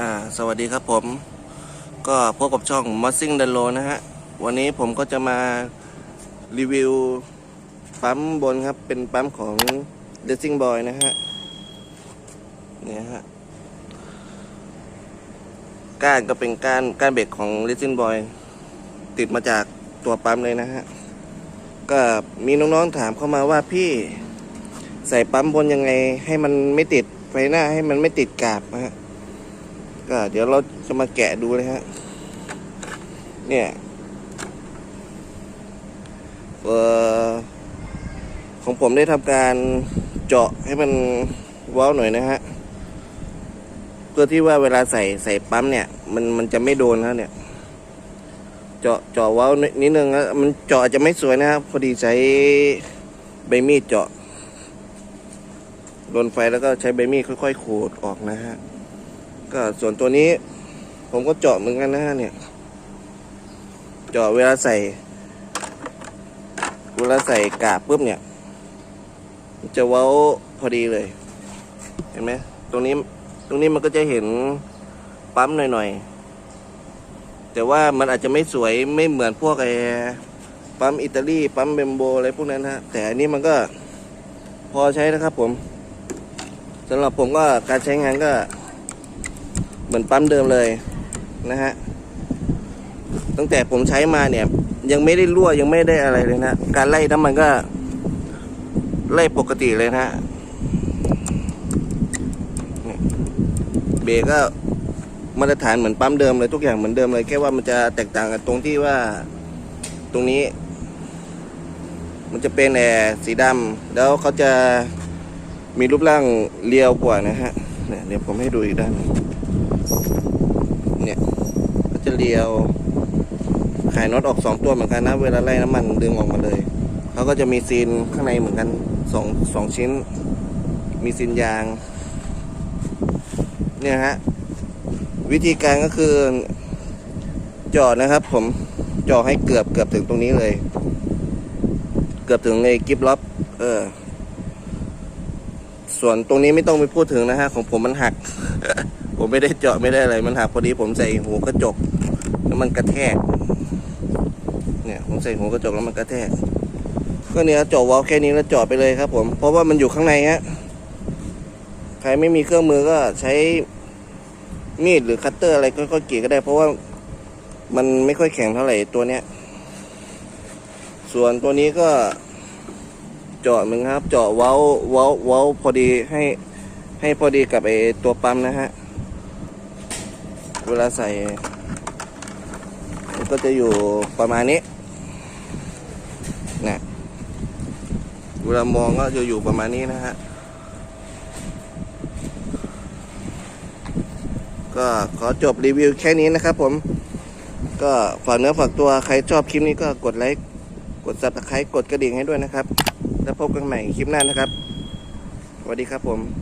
อ่าสวัสดีครับผมก็พบกับช่อง m o s s i n g d a n l o นะฮะ วันนี้ผมก็จะมารีวิวปั๊มบนครับ เป็นปั๊มของ Racing Boy นะฮะ เนี่ยฮะ ก้านก็เป็นก้านก้านเบรกของ Racing Boy ติดมาจากตัวปั๊มเลยนะฮะ ก็มีน้องๆถามเข้ามาว่าพี่ใส่ปั๊มบนยังไงให้มันไม่ติดไฟหน้าให้มันไม่ติดกาบนะฮะ ก็เดี๋ยวเราจะมาแกะดูเลยฮะ เนี่ยเอ่อของผมได้ทำการเจาะให้มันว้าหน่อยนะฮะ เพื่อที่ว่าเวลาใส่ใส่ปั๊มเนี่ย มันมันจะไม่โดนนะเนี่ย เจาะเจาะว้านิดนึงนะมันเจาะอาจจะไม่สวยนะครับ พอดีใช้ใบมีดเจาะโดนไฟแล้วก็ใช้ใบมีดค่อยๆขูดออกนะฮะ ก็ส่วนตัวนี้ ผมก็เจาะเหมือนกันนะฮะเนี่ย เจาะเวลาใส่เวลาใส่กาบปุ๊บเนี่ย จะเว้าพอดีเลย เห็นไหมตรงนี้ตรงนี้มันก็จะเห็นปั๊มหน่อยๆ แต่ว่ามันอาจจะไม่สวยไม่เหมือนพวกไอ้ปั๊มอิตาลีปั๊มเบมโบอะไรพวกนั้นฮะ แต่อันนี้มันก็พอใช้นะครับผมสำหรับผมก็การใช้งานก็ เหมือนปั๊มเดิมเลยนะฮะตั้งแต่ผมใช้มาเนี่ย ยังไม่ได้รั่วยังไม่ได้อะไรเลยนะ การไล่น้ำมันก็ ไล่ปกติเลยนะเบรกก็มาตรฐานเหมือนปั๊มเดิมเลยทุกอย่างเหมือนเดิมเลยแค่ว่ามันจะแตกต่างกันตรงที่ว่าตรงนี้ มันจะเป็นแอร์สีดำแล้วเขาจะมีรูปร่างเรียวกว่านะฮะเนี่ยเดี๋ยวผมให้ดูอีกด้านนึง เนี่ยก็จะเลียวขายน็อตออกสองตัวเหมือนกันนะ เวลาไล่น้ำมันดึงออกมาเลยเขาก็จะมีซีนข้างในเหมือนกันสองสองชิ้น มีซีนยาง เนี่ยฮะ วิธีการก็คือจาะนะครับผมจาะให้เกือบเกือบถึงตรงนี้เลย เกือบถึงในกิฟล็อปเออ ส่วนตรงนี้ไม่ต้องไปพูดถึงนะฮะ ของผมมันหัก ผมไม่ได้เจาะไม่ได้อะไร มันหักพอดีผมใส่หัวกระจก แล้วมันกระแทก เนี่ยผมใส่หัวกระจกแล้วมันกระแทก ก็เนี่ยเจาะวาล์วแค่นี้แล้วเจาะไปเลยครับ ผม เพราะว่ามันอยู่ข้างในฮะ ใครไม่มีเครื่องมือก็ใช้มีดหรือคัตเตอร์อะไรก็กรีดก็ได้ เพราะว่ามันไม่ค่อยแข็งเท่าไหร่ตัวเนี้ย ส่วนตัวนี้ก็เจาะมึงครับ เจาะเว้าเว้าเว้าพอดีให้ให้พอดีกับไอตัวปั๊มนะฮะ เวลาใส่มันก็จะอยู่ประมาณนี้นะเวลามองก็จะอยู่ประมาณนี้นะฮะ ก็ขอจบรีวิวแค่นี้นะครับผม ก็ฝากเนื้อฝากตัวใครชอบคลิปนี้ก็กดไลค์ กดซับสไครต์กดกระดิ่งให้ด้วยนะครับ แล้วพบกันใหม่คลิปหน้านะครับสวัสดีครับผม